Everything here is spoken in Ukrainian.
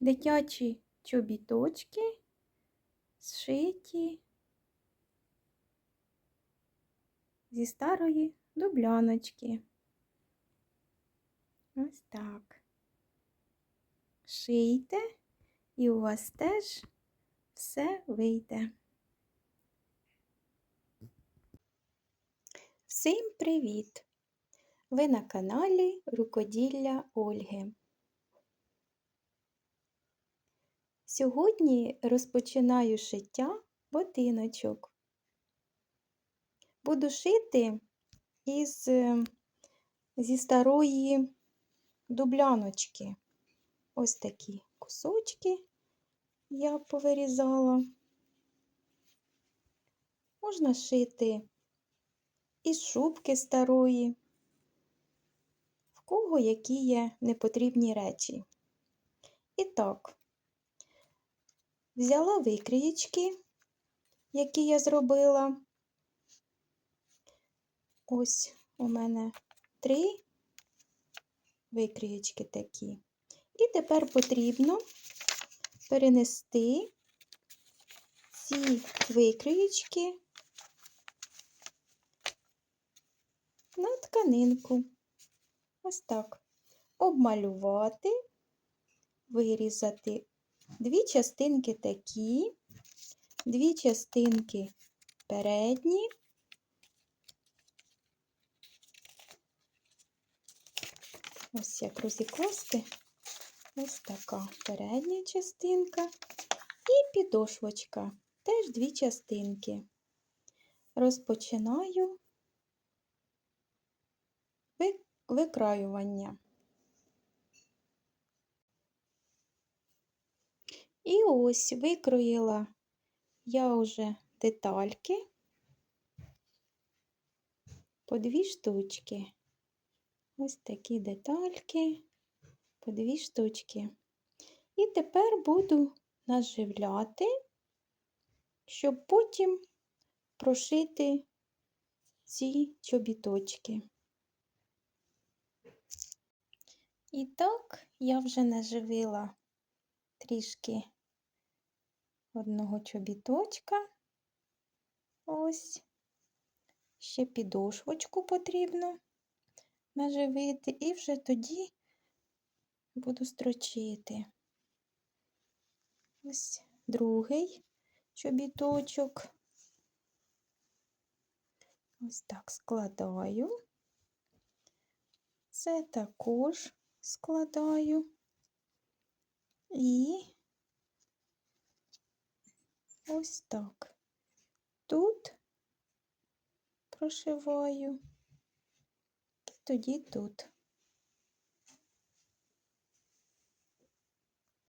дитячі чобіточки зшиті зі старої дубляночки. Ось так. Шийте, і у вас теж все вийде. Всім привіт! Ви на каналі Рукоділля Ольги. Сьогодні розпочинаю шиття ботиночок. Буду шити із, зі старої дубляночки. Ось такі кусочки я повирізала. Можна шити із шубки старої, в кого які є непотрібні речі. І так, взяла викрієчки, які я зробила. Ось у мене три викрієчки такі. І тепер потрібно перенести ці викрієчки на тканинку. Ось так. Обмалювати, вирізати дві частинки такі, дві частинки передні. Ось як розікласти. Ось така передня частинка і підошвочка. Теж дві частинки. Розпочинаю викраювання. І ось викроїла я вже детальки по дві штучки. Ось такі детальки по дві штучки. І тепер буду наживляти, щоб потім прошити ці чобіточки. І так я вже наживила трішки одного чобіточка. Ось, ще підошвочку потрібно наживити, і вже тоді буду строчити. Ось другий чобіточок. Ось так складаю. Це також складаю і ось так. Тут прошиваю, і тоді тут.